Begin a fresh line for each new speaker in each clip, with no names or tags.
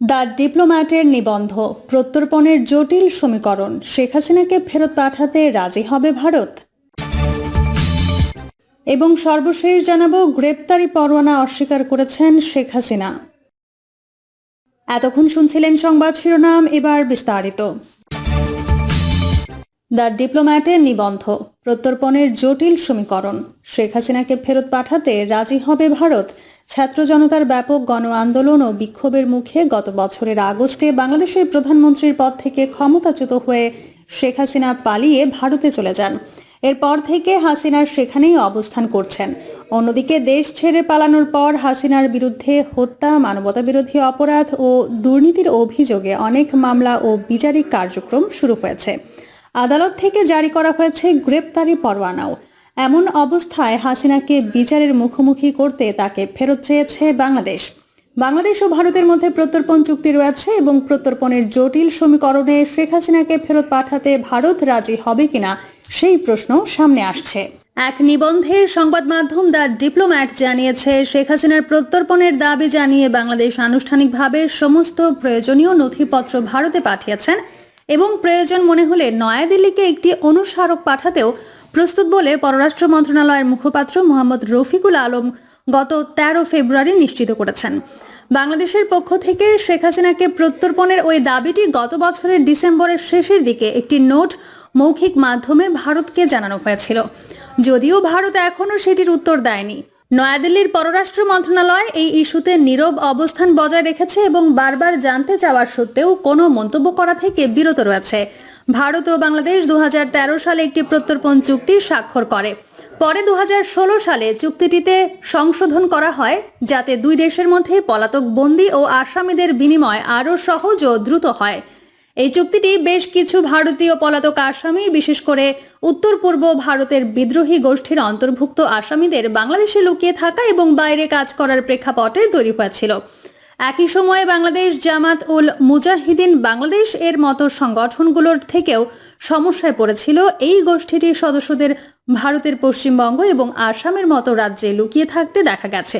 The ডিপ্লোম্যাটের নিবন্ধ, প্রত্যর্পণের জটিল সমীকরণ, শেখ হাসিনাকে ফেরত পাঠাতে রাজি হবে ভারত? এবং সর্বশেষ জানাব, গ্রেপ্তারি পরোয়ানা অস্বীকার করেছেন শেখ হাসিনা। এতক্ষণ শুনছিলেন সংবাদ শিরোনাম, এবার বিস্তারিত। দ্য ডিপ্লোম্যাটের নিবন্ধ, প্রত্যর্পণের জটিল সমীকরণ, শেখ হাসিনাকে ফেরত পাঠাতে রাজি হবে ভারত? ছাত্র জনতার ব্যাপক গণ আন্দোলন ও বিক্ষোভের মুখে গত বছরের আগস্টে বাংলাদেশের প্রধানমন্ত্রীর পদ থেকে ক্ষমতাচ্যুত হয়ে শেখ হাসিনা পালিয়ে ভারতে চলে যান। এরপর থেকে হাসিনার সেখানেই অবস্থান করছেন। অন্যদিকে দেশ ছেড়ে পালানোর পর হাসিনার বিরুদ্ধে হত্যা, মানবতাবিরোধী অপরাধ ও দুর্নীতির অভিযোগে অনেক মামলা ও বিচারিক কার্যক্রম শুরু হয়েছে। আদালত থেকে জারি করা হয়েছে গ্রেপ্তারি পরোয়ানাও। এমন অবস্থায় হাসিনাকে বিচারের মুখোমুখি করতে তাকে ফেরত চেয়েছে বাংলাদেশ। বাংলাদেশ ও ভারতের মধ্যে প্রত্যর্পণ চুক্তি রয়েছে এবং প্রত্যর্পণের জটিল সমীকরণে শেখ হাসিনাকে ফেরত পাঠাতে ভারত রাজি হবে কিনা সেই প্রশ্ন সামনে আসছে। এক নিবন্ধে সংবাদ মাধ্যম দ্য ডিপ্লোম্যাট জানিয়েছে, শেখ হাসিনার প্রত্যর্পণের দাবি জানিয়ে বাংলাদেশ আনুষ্ঠানিকভাবে সমস্ত প্রয়োজনীয় নথিপত্র ভারতে পাঠিয়েছেন এবং প্রয়োজন মনে হলে নয়াদিল্লিকে একটি অনুস্মারক পাঠাতেও প্রস্তুত বলে পররাষ্ট্র মন্ত্রণালয়ের মুখপাত্র মোহাম্মদ রফিকুল আলম গত তেরো ফেব্রুয়ারি নিশ্চিত করেছেন। বাংলাদেশের পক্ষ থেকে শেখ হাসিনাকে প্রত্যর্পণের ওই দাবিটি গত বছরের ডিসেম্বরের শেষের দিকে একটি নোট মৌখিক মাধ্যমে ভারতকে জানানো হয়েছিল। যদিও ভারত এখনও সেটির উত্তর দেয়নি। নয়াদিল্লির পররাষ্ট্র মন্ত্রণালয় এই ইস্যুতে নীরব অবস্থান বজায় রেখেছে এবং বারবার জানতে চাওয়ার সত্ত্বেও কোনো মন্তব্য করা থেকে বিরত রয়েছে। ভারত ও বাংলাদেশ দু হাজার তেরো সালে একটি প্রত্যর্পণ চুক্তি স্বাক্ষর করে। পরে দু হাজার ষোলো সালে চুক্তিটিতে সংশোধন করা হয়, যাতে দুই দেশের মধ্যে পলাতক বন্দি ও আসামিদের বিনিময় আরও সহজ ও দ্রুত হয়। এই চুক্তিটি বেশ কিছু ভারতীয় পলাতক আসামি, বিশেষ করে উত্তর পূর্ব ভারতের বিদ্রোহী গোষ্ঠীর অন্তর্ভুক্ত আসামিদের বাংলাদেশে লুকিয়ে থাকা এবং বাইরে কাজ করার প্রেক্ষাপটে তৈরি হয়েছিল। একই সময়ে বাংলাদেশ জামাত উল মুজাহিদিন বাংলাদেশ এর মতো সংগঠনগুলোর থেকেও সমস্যায় পড়েছিল। এই গোষ্ঠীটির সদস্যদের ভারতের পশ্চিমবঙ্গ এবং আসামের মতো রাজ্যে লুকিয়ে থাকতে দেখা গেছে।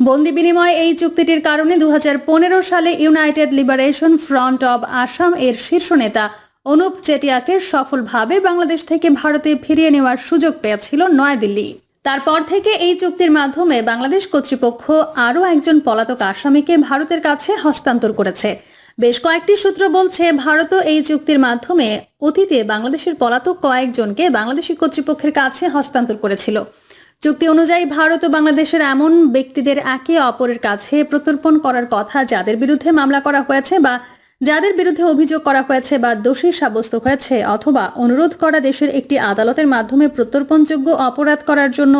বন্দি বিনিময় এই চুক্তিটির কারণে দু হাজার পনেরো সালে united liberation front of Assam এর শীর্ষ নেতা অনুপ চেটিয়াকে সফলভাবে বাংলাদেশ থেকে ভারতে ফিরিয়ে নেওয়ার সুযোগ পেয়েছিল নয়াদিল্লি। তারপর থেকে এই চুক্তির মাধ্যমে বাংলাদেশ কর্তৃপক্ষ আরও একজন পলাতক আসামিকে ভারতের কাছে হস্তান্তর করেছে। বেশ কয়েকটি সূত্র বলছে, ভারতও এই চুক্তির মাধ্যমে অতীতে বাংলাদেশের পলাতক কয়েকজনকে বাংলাদেশি কর্তৃপক্ষের কাছে হস্তান্তর করেছিল। চুক্তি অনুযায়ী ভারত ও বাংলাদেশের এমন ব্যক্তিদের একে অপরের কাছে প্রত্যর্পণ করার কথা যাদের বিরুদ্ধে মামলা করা হয়েছে বা যাদের বিরুদ্ধে অভিযোগ করা হয়েছে বা দোষী সাব্যস্ত হয়েছে অথবা অনুরোধ করা দেশের একটি আদালতের মাধ্যমে প্রত্যর্পণযোগ্য অপরাধ করার জন্য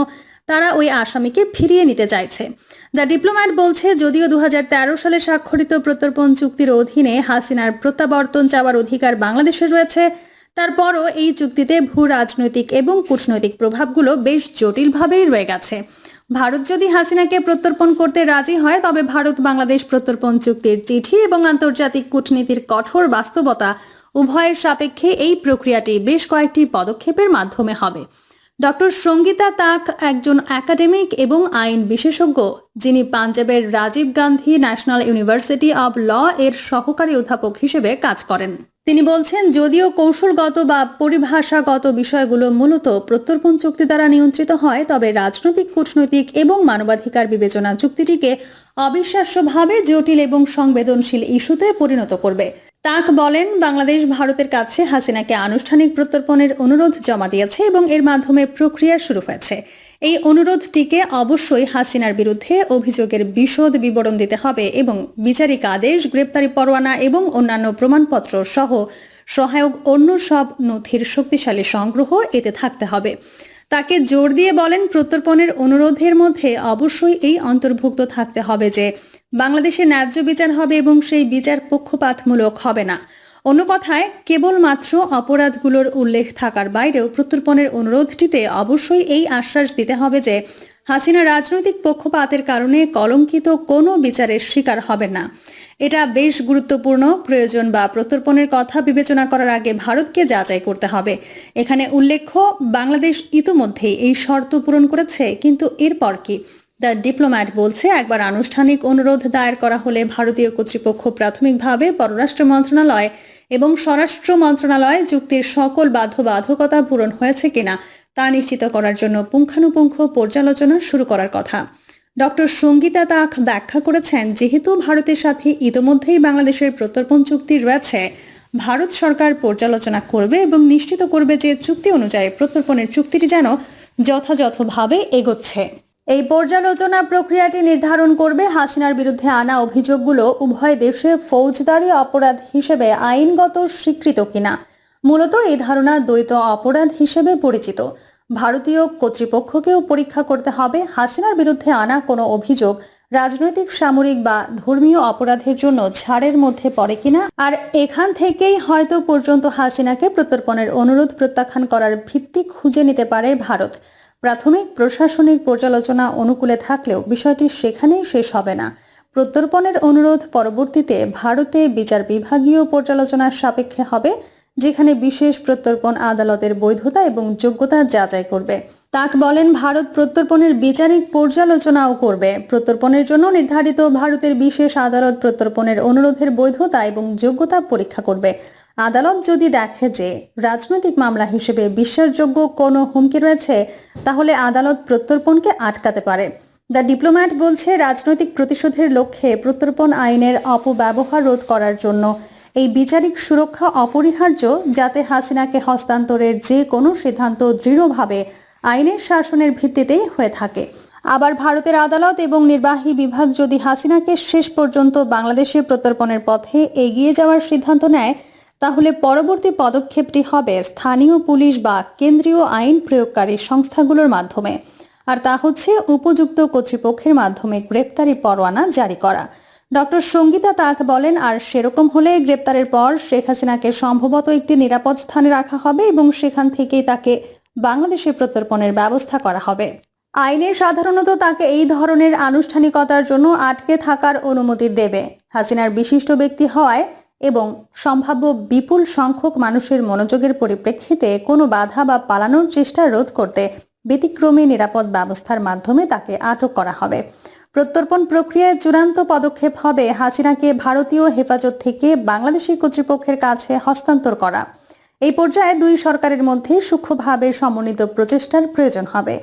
তারা ওই আসামিকে ফিরিয়ে নিতে চাইছে। দ্য ডিপ্লোম্যাট বলছে, যদিও দু হাজার তেরো সালে স্বাক্ষরিত প্রত্যর্পণ চুক্তির অধীনে হাসিনার প্রত্যাবর্তন চাওয়ার অধিকার বাংলাদেশের রয়েছে তারপরও এই চুক্তিতে ভূ রাজনৈতিক এবং কূটনৈতিক প্রভাবগুলো বেশ জটিলভাবেই রয়ে গেছে। ভারত যদি হাসিনাকে প্রত্যর্পণ করতে রাজি হয়, তবে ভারত বাংলাদেশ প্রত্যর্পণ চুক্তির চিঠি এবং আন্তর্জাতিক কূটনীতির কঠোর বাস্তবতা উভয়ের সাপেক্ষে এই প্রক্রিয়াটি বেশ কয়েকটি পদক্ষেপের মাধ্যমে হবে। ডক্টর সঙ্গীতা তাক একজন একাডেমিক এবং আইন বিশেষজ্ঞ, যিনি পাঞ্জাবের Rajiv Gandhi national university of law এর সহকারী অধ্যাপক হিসেবে কাজ করেন। তিনি বলছেন, যদিও কৌশলগত বা পরিভাষাগত বিষয়গুলো মূলত প্রত্যর্পণ চুক্তি দ্বারা নিয়ন্ত্রিত হয়, তবে রাজনৈতিক, কূটনৈতিক এবং মানবাধিকার বিবেচনা চুক্তিটিকে অবিশ্বাস্যভাবে জটিল এবং সংবেদনশীল ইস্যুতে পরিণত করবে। তাক বলেন, বাংলাদেশ ভারতের কাছে হাসিনাকে আনুষ্ঠানিক প্রত্যর্পণের অনুরোধ জমা দিয়েছে এবং এর মাধ্যমে প্রক্রিয়া শুরু হয়েছে। এই অনুরোধটিকে অবশ্যই হাসিনার বিরুদ্ধে অভিযোগের বিশদ বিবরণ দিতে হবে এবং বিচারিক আদেশ, গ্রেপ্তারি পরোয়ানা এবং অন্যান্য প্রমাণপত্র সহ সহায়ক অন্য সব নথির শক্তিশালী সংগ্রহ এতে থাকতে হবে। তাকে জোর দিয়ে বলেন, প্রত্যর্পণের অনুরোধের মধ্যে অবশ্যই এই অন্তর্ভুক্ত থাকতে হবে যে, বাংলাদেশে ন্যায্য বিচার হবে এবং সেই বিচার পক্ষপাতমূলক হবে না। অন্য কথায় কেবলমাত্র অপরাধগুলোর উল্লেখ থাকার বাইরেও প্রত্যর্পণের অনুরোধটিতে অবশ্যই এই আশ্বাস দিতে হবে যে হাসিনা রাজনৈতিক পক্ষপাতের কারণে কলঙ্কিত কোনো বিচারের শিকার হবে না। এটা বেশ গুরুত্বপূর্ণ প্রয়োজন বা প্রত্যর্পণের কথা বিবেচনা করার আগে ভারতকে যাচাই করতে হবে। এখানে উল্লেখ্য, বাংলাদেশ ইতোমধ্যেই এই শর্ত পূরণ করেছে, কিন্তু এরপর কি? দ্য ডিপ্লোম্যাট বলছে, একবার আনুষ্ঠানিক অনুরোধ দায়ের করা হলে ভারতীয় কর্তৃপক্ষ প্রাথমিকভাবে পররাষ্ট্র মন্ত্রণালয় এবং স্বরাষ্ট্র মন্ত্রণালয় চুক্তির সকল বাধ্যবাধকতা পূরণ হয়েছে কিনা তা নিশ্চিত করার জন্য পুঙ্খানুপুঙ্খ পর্যালোচনা শুরু করার কথা। ডক্টর সঙ্গীতা তাক ব্যাখ্যা করেছেন, যেহেতু ভারতের সাথে ইতোমধ্যেই বাংলাদেশের প্রত্যর্পণ চুক্তি রয়েছে, ভারত সরকার পর্যালোচনা করবে এবং নিশ্চিত করবে যে চুক্তি অনুযায়ী প্রত্যর্পণের চুক্তিটি যেন যথাযথভাবে এগোচ্ছে। এই পর্যালোচনা প্রক্রিয়াটি নির্ধারণ করবে হাসিনার বিরুদ্ধে আনা অভিযোগগুলো উভয় দেশে ফৌজদারি অপরাধ হিসেবে আইনগত স্বীকৃত কিনা। মূলত এই ধারণা দ্বৈত অপরাধ হিসেবে পরিচিত। ভারতীয় কর্তৃপক্ষকেও পরীক্ষা করতে হবে হাসিনার বিরুদ্ধে আনা কোনো অভিযোগ রাজনৈতিক, সামরিক বা ধর্মীয় অপরাধের জন্য ছাড়ের মধ্যে পড়ে কিনা। আর এখান থেকেই হয়তো পর্যন্ত হাসিনাকে প্রত্যর্পণের অনুরোধ প্রত্যাখ্যান করার ভিত্তি খুঁজে নিতে পারে ভারত। প্রাথমিক প্রশাসনিক পর্যালোচনা অনুকূলে থাকলেও বিষয়টি সেখানেই শেষ হবে না। প্রত্যর্পণের অনুরোধ পরবর্তীতে ভারতে বিচার বিভাগীয় পর্যালোচনার সাপেক্ষে হবে, যেখানে বিশেষ প্রত্যর্পণ আদালতের বৈধতা এবং যোগ্যতা যাচাই করবে। তাক বলেন, ভারত প্রত্যর্পণের বিচারিক পর্যালোচনাও করবে। প্রত্যর্পণের জন্য নির্ধারিত ভারতের বিশেষ আদালত প্রত্যর্পণের অনুরোধের বৈধতা এবং যোগ্যতা পরীক্ষা করবে। আদালত যদি দেখে যে রাজনৈতিক মামলা হিসেবে বিশ্বাসযোগ্য কোনো হুমকি রয়েছে, তাহলে আদালত প্রত্যর্পণকে আটকাতে পারে। দ্য ডিপ্লোম্যাট বলছে, রাজনৈতিক প্রতিশোধের লক্ষ্যে প্রত্যর্পণ আইনের অপব্যবহার রোধ করার জন্য এই বিচারিক সুরক্ষা অপরিহার্য, যাতে হাসিনাকে হস্তান্তরের যে কোনো সিদ্ধান্ত দৃঢ়ভাবে আইনের শাসনের ভিত্তিতেই হয়ে থাকে। আবার ভারতের আদালত এবং নির্বাহী বিভাগ যদি হাসিনাকে শেষ পর্যন্ত বাংলাদেশে প্রত্যর্পণের পথে এগিয়ে যাওয়ার সিদ্ধান্ত নেয় তাহলে পরবর্তী পদক্ষেপটি হবে স্থানীয় পুলিশ বা কেন্দ্রীয় আইন প্রয়োগকারী সংস্থাগুলোর মাধ্যমে। আর তা হচ্ছে উপযুক্ত কর্তৃপক্ষের মাধ্যমে গ্রেপ্তারি পরোয়ানা জারি করা। ডক্টর সঙ্গীতা তাক বলেন, আর সেরকম হলে গ্রেপ্তারের পর শেখ হাসিনাকে সম্ভবত একটি নিরাপদ স্থানে রাখা হবে এবং সেখান থেকেই তাকে বাংলাদেশে প্রত্যর্পণের ব্যবস্থা করা হবে। আইনে সাধারণত তাকে এই ধরনের আনুষ্ঠানিকতার জন্য আটকে থাকার অনুমতি দেবে। হাসিনার বিশিষ্ট ব্যক্তি হওয়ায় এবং সম্ভাব্য বিপুল সংখ্যক মানুষের মনোযোগের পরিপ্রেক্ষিতে কোনো বাধা বা পালানোর চেষ্টা রোধ করতে ব্যতিক্রমী নিরাপদ ব্যবস্থার মাধ্যমে তাকে আটক করা হবে। প্রত্যর্পণ প্রক্রিয়ায় চূড়ান্ত পদক্ষেপ হবে হাসিনাকে ভারতীয় হেফাজত থেকে বাংলাদেশি কর্তৃপক্ষের কাছে হস্তান্তর করা। এই পর্যায়ে দুই সরকারের মধ্যে সূক্ষ্মভাবে সমন্বিত প্রচেষ্টার প্রয়োজন হবে,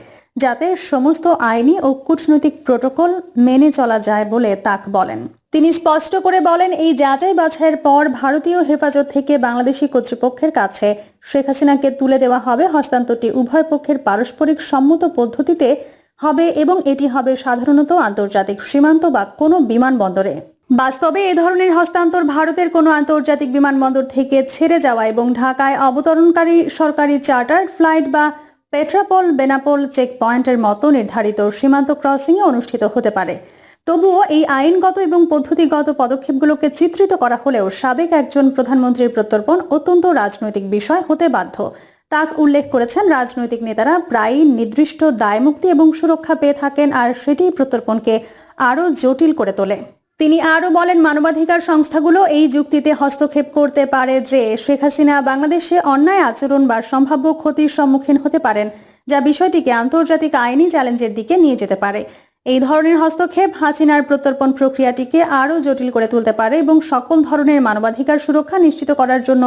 যাতে সমস্ত আইনি ও কূটনৈতিক প্রোটোকল মেনে চলা যায় বলে তাক বলেন। তিনি স্পষ্ট করে বলেন, এই যাচাই বাছাইয়ের পর ভারতীয় হেফাজত থেকে বাংলাদেশি কর্তৃপক্ষের কাছে শেখ হাসিনাকে তুলে দেওয়া হবে হস্তান্তরটি উভয় পক্ষের পারস্পরিক সম্মত পদ্ধতিতে হবে এবং এটি হবে সাধারণত আন্তর্জাতিক সীমান্ত বা কোনো বিমানবন্দরে। বাস্তবে এ ধরনের হস্তান্তর ভারতের কোনো আন্তর্জাতিক বিমানবন্দর থেকে ছেড়ে যাওয়া এবং ঢাকায় অবতরণকারী সরকারি চার্টার্ড ফ্লাইট বা পেট্রাপোল, বেনাপোল চেক পয়েন্টের মতো নির্ধারিত সীমান্ত ক্রসিংয়ে অনুষ্ঠিত হতে পারে। তবুও এই আইনগত এবং পদ্ধতিগত পদক্ষেপগুলোকে চিত্রিত করা হলেও সাবেক একজন প্রধানমন্ত্রীর প্রত্যর্পণ অত্যন্ত রাজনৈতিক বিষয় হতে বাধ্য। তাক উল্লেখ করেছেন, রাজনৈতিক নেতারা প্রায়ই নির্দিষ্ট দায়মুক্তি এবং সুরক্ষা পেয়ে থাকেন আর সেটি প্রত্যর্পণকে আরও জটিল করে তোলে। তিনি আরও বলেন, মানবাধিকার সংস্থাগুলো এই যুক্তিতে হস্তক্ষেপ করতে পারে যে শেখ হাসিনা বাংলাদেশে অন্যায় আচরণ বা সম্ভাব্য ক্ষতির সম্মুখীন হতে পারেন, যা বিষয়টিকে আন্তর্জাতিক আইনি চ্যালেঞ্জের দিকে নিয়ে যেতে পারে। এই ধরনের হস্তক্ষেপ হাসিনার প্রত্যর্পণ প্রক্রিয়াটিকে আরও জটিল করে তুলতে পারে এবং সকল ধরনের মানবাধিকার সুরক্ষা নিশ্চিত করার জন্য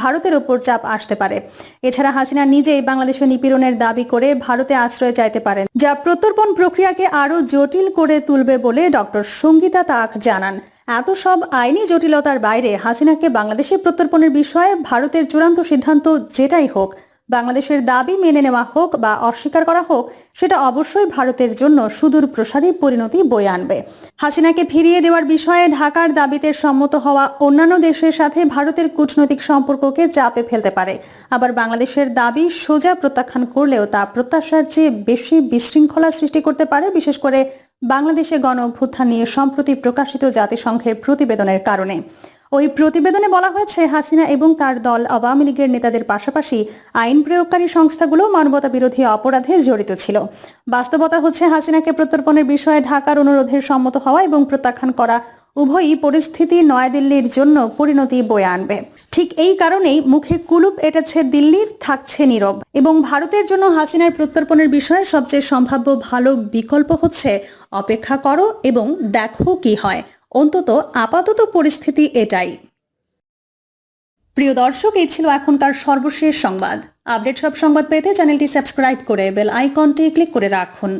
ভারতের ওপর চাপ আসতে পারে। এছাড়া হাসিনা নিজেই বাংলাদেশে নিপীড়নের দাবি করে ভারতে আশ্রয় চাইতে পারেন, যা প্রত্যর্পণ প্রক্রিয়াকে আরও জটিল করে তুলবে বলে ডক্টর সঙ্গীতা তাক জানান। এত সব আইনি জটিলতার বাইরে হাসিনাকে বাংলাদেশে প্রত্যর্পণের বিষয়ে ভারতের চূড়ান্ত সিদ্ধান্ত যেটাই হোক বাংলাদেশের দাবি মেনে নেওয়া হোক বা অস্বীকার করা হোক, সেটা অবশ্যই ভারতের জন্য সুদূর প্রসারী পরিণতি বয়ে আনবে। হাসিনাকে ফিরিয়ে দেওয়ার বিষয়ে ঢাকার দাবিতে সম্মত হওয়া অন্যান্য দেশের সাথে ভারতের কূটনৈতিক সম্পর্ককে চাপে ফেলতে পারে। আবার বাংলাদেশের দাবি সোজা প্রত্যাখ্যান করলেও তা প্রত্যাশার চেয়ে বেশি বিশৃঙ্খলা সৃষ্টি করতে পারে, বিশেষ করে বাংলাদেশে গণ অভ্যুত্থান নিয়ে সম্প্রতি প্রকাশিত জাতিসংঘের প্রতিবেদনের কারণে। ওই প্রতিবেদনে বলা হয়েছে, হাসিনা এবং তার দল আওয়ামী লীগের নেতাদের পাশাপাশি আইন প্রয়োগকারী সংস্থাগুলো মানবতা বিরোধী অপরাধে জড়িত ছিল। বাস্তবতা হচ্ছে, হাসিনাকে প্রত্যর্পণের বিষয়ে ঢাকার অনুরোধের সম্মত হওয়া এবং প্রত্যাখ্যান করা উভয়ই পরিস্থিতি নয়াদিল্লির জন্য পরিণতি বয়ে আনবে। ঠিক এই কারণেই মুখে কুলুপ এটেছে দিল্লির, থাকছে নীরব। এবং ভারতের জন্য হাসিনার প্রত্যর্পণের বিষয়ে সবচেয়ে সম্ভাব্য ভালো বিকল্প হচ্ছে, অপেক্ষা করো এবং দেখো কি হয়। অন্তত আপাতত পরিস্থিতি এটাই। প্রিয় দর্শক, এই ছিল এখনকার সর্বশেষ সংবাদ। আপডেট সব সংবাদ পেতে চ্যানেলটি সাবস্ক্রাইব করে বেল আইকনটি ক্লিক করে রাখুন।